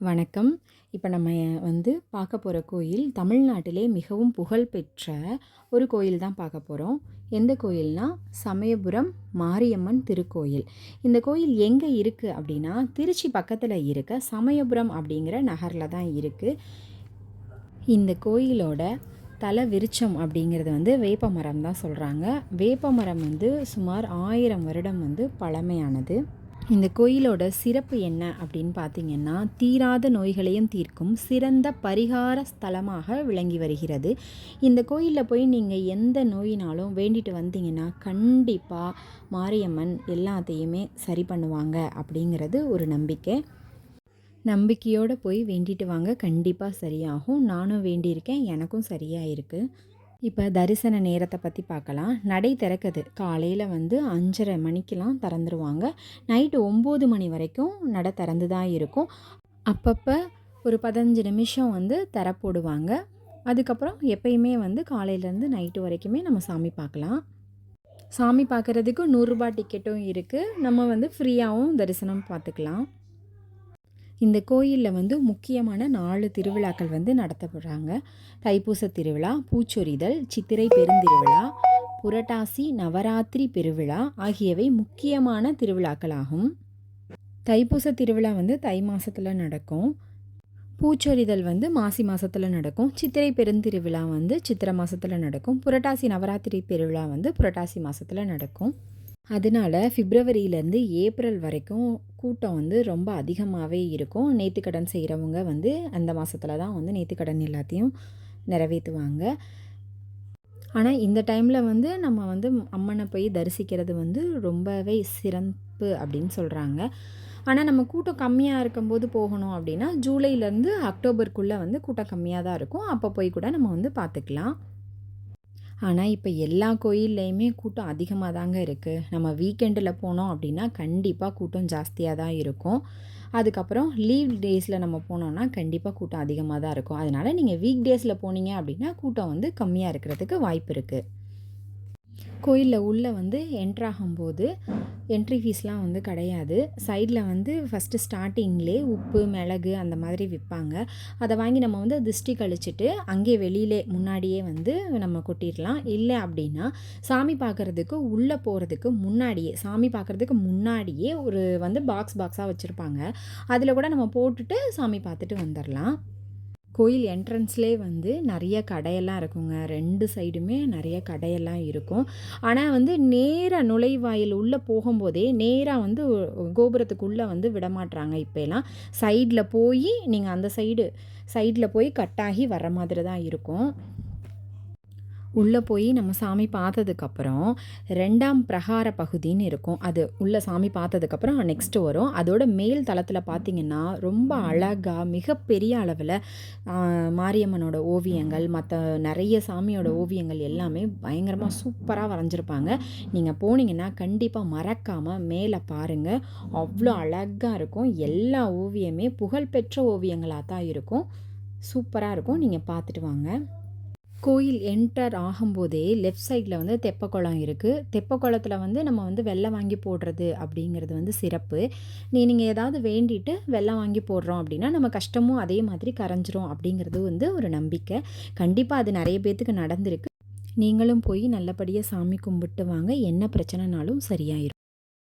வணக்கம். இப்போ நம்ம வந்து பார்க்க போகிற கோயில் தமிழ்நாட்டிலே மிகவும் புகழ்பெற்ற ஒரு கோயில் தான் பார்க்க போகிறோம் எந்த கோயில்னா? சமயபுரம் மாரியம்மன் திருக்கோயில். இந்த கோயில் எங்கே இருக்குது அப்படின்னா திருச்சி பக்கத்தில் இருக்க சமயபுரம் அப்படிங்கிற நகரில் தான் இருக்குது இந்த கோயிலோட தலை விருச்சம் அப்படிங்கிறது வந்து வேப்ப மரம் தான் சொல்கிறாங்க வேப்ப மரம் வந்து சுமார் ஆயிரம் வருடம் வந்து பழமையானது. இந்த கோயிலோட சிறப்பு என்ன அப்படின்னு பார்த்தீங்கன்னா தீராத நோய்களையும் தீர்க்கும் சிறந்த பரிகார ஸ்தலமாக விளங்கி வருகிறது. இந்த கோயிலில் போய் நீங்கள் எந்த நோயினாலும் வேண்டிட்டு வந்தீங்கன்னா கண்டிப்பாக மாரியம்மன் எல்லாத்தையுமே சரி பண்ணுவாங்க அப்படிங்கிறது ஒரு நம்பிக்கை. நம்பிக்கையோடு போய் வேண்டிட்டு வாங்க. கண்டிப்பாக சரியாகும். நானும் வேண்டியிருக்கேன். எனக்கும் சரியாக இருக்குது இப்போ தரிசன நேரத்தை பற்றி பார்க்கலாம் நடை திறக்குது. காலையில் வந்து அஞ்சரை மணிக்கெலாம் திறந்துருவாங்க. நைட்டு ஒம்பது மணி வரைக்கும் நடை திறந்து தான் இருக்கும். அப்பப்போ ஒரு பதினஞ்சு நிமிஷம் வந்து தர போடுவாங்க. அதுக்கப்புறம் எப்பயுமே வந்து காலையிலேருந்து நைட்டு வரைக்குமே நம்ம சாமி பார்க்கலாம் சாமி பார்க்குறதுக்கு நூறுரூபா டிக்கெட்டும் இருக்குது நம்ம வந்து ஃப்ரீயாகவும் தரிசனம் பார்த்துக்கலாம் இந்த கோயிலில் வந்து முக்கியமான நாலு திருவிழாக்கள் வந்து நடத்தப்படுறாங்க. தைப்பூச திருவிழா பூச்சொரிதல் சித்திரை பெருந்திருவிழா புரட்டாசி நவராத்திரி பெருவிழா ஆகியவை முக்கியமான திருவிழாக்களாகும். தைப்பூச திருவிழா வந்து தை மாதத்தில் நடக்கும். பூச்சொரிதல் வந்து மாசி மாதத்தில் நடக்கும். சித்திரை பெருந்திருவிழா வந்து சித்திரை மாதத்தில் நடக்கும். புரட்டாசி நவராத்திரி பெருவிழா வந்து புரட்டாசி மாதத்தில் நடக்கும். அதனால் ஃபிப்ரவரியிலேருந்து ஏப்ரல் வரைக்கும் கூட்டம் வந்து ரொம்ப அதிகமாகவே இருக்கும். நேர்த்திக்கடன் செய்கிறவங்க வந்து அந்த மாதத்தில் தான் வந்து நேர்த்திக்கடன் எல்லாத்தையும் நிறைவேற்றுவாங்க ஆனால் இந்த டைமில் வந்து நம்ம வந்து அம்மனை போய் தரிசிக்கிறது வந்து ரொம்பவே சிறப்பு அப்படின்னு சொல்கிறாங்க ஆனால் நம்ம கூட்டம் கம்மியாக இருக்கும்போது போகணும் அப்படின்னா ஜூலைலேருந்து அக்டோபருக்குள்ளே வந்து கூட்டம் கம்மியாக தான் இருக்கும். அப்போ போய் கூட நம்ம வந்து பார்த்துக்கலாம். ஆனால் இப்போ எல்லா கோயில்லையுமே கூட்டம் அதிகமாக தாங்க இருக்குது நம்ம வீக்கெண்டில் போனோம் அப்படின்னா கண்டிப்பாக கூட்டம் ஜாஸ்தியாக தான் இருக்கும். அதுக்கப்புறம் லீவ் டேஸில் நம்ம போனோம்னா கண்டிப்பாக கூட்டம் அதிகமாக தான் இருக்கும். அதனால் நீங்கள் வீக் டேஸில் போனீங்க அப்படின்னா கூட்டம் வந்து கம்மியாக இருக்கிறதுக்கு வாய்ப்பு இருக்குது கோயிலில் உள்ளே வந்து என்ட்ராகும்போது என்ட்ரி ஃபீஸ்லாம் வந்து கிடையாது. சைடில் வந்து ஃபஸ்ட்டு ஸ்டார்டிங்லே உப்பு மிளகு அந்த மாதிரி விற்பாங்க அதை வாங்கி நம்ம வந்து திருஷ்டி கழிச்சிட்டு அங்கே வெளியிலே முன்னாடியே வந்து நம்ம கொட்டிடலாம். இல்லை அப்படின்னா சாமி பார்க்குறதுக்கு உள்ளே போகிறதுக்கு முன்னாடியே சாமி பார்க்குறதுக்கு முன்னாடியே ஒரு வந்து பாக்ஸ் பாக்ஸாக வச்சுருப்பாங்க. அதில் கூட நம்ம போட்டுட்டு சாமி பார்த்துட்டு வந்துடலாம் கோயில் என்ட்ரன்ஸ்லே வந்து நிறைய கடையெல்லாம் இருக்குங்க. ரெண்டு சைடுமே நிறைய கடையெல்லாம் இருக்கும். ஆனால் வந்து நேராக நுழைவாயில் உள்ளே போகும்போதே நேராக வந்து கோபுரத்துக்குள்ளே வந்து விடமாட்டுறாங்க இப்போலாம் சைடில் போய் நீங்கள் அந்த சைடு சைடில் போய் கட்டாகி வர மாதிரி தான் இருக்கும். உள்ளே போய் நம்ம சாமி பார்த்ததுக்கப்புறம் ரெண்டாம் பிரகார பகுதின்னு இருக்கும். அது உள்ளே சாமி பார்த்ததுக்கப்புறம் நெக்ஸ்ட்டு வரும். அதோட மேல் தளத்தில் பார்த்திங்கன்னா ரொம்ப அழகாக மிகப்பெரிய அளவில் மாரியம்மனோட ஓவியங்கள் மற்ற நிறைய சாமியோட ஓவியங்கள் எல்லாமே பயங்கரமாக சூப்பராக வரைஞ்சிருப்பாங்க. நீங்கள் போனீங்கன்னா கண்டிப்பாக மறக்காமல் மேலே பாருங்கள் அவ்வளோ அழகாக இருக்கும். எல்லா ஓவியமே புகழ்பெற்ற ஓவியங்களாக தான் இருக்கும். சூப்பராக இருக்கும். நீங்கள் பார்த்துட்டு வாங்க. கோயில் என்டர் ஆகும்போதே லெஃப்ட் சைடில் வந்து தெப்பக்குளம் இருக்குது தெப்பக்குளத்தில் வந்து நம்ம வந்து வெள்ளம் வாங்கி போடுறது அப்படிங்கிறது வந்து சிறப்பு. நீ நீங்கள் ஏதாவது வேண்டிட்டு வெள்ளம் வாங்கி போடுறோம் அப்படின்னா நம்ம கஷ்டமும் அதே மாதிரி கரைஞ்சிரும் அப்படிங்கிறது வந்து ஒரு நம்பிக்கை. கண்டிப்பாக அது நிறைய பேர்த்துக்கு நடந்திருக்கு. நீங்களும் போய் நல்லபடியாக சாமி கும்பிட்டு வாங்க. என்ன பிரச்சனைனாலும் சரியாயிரும்.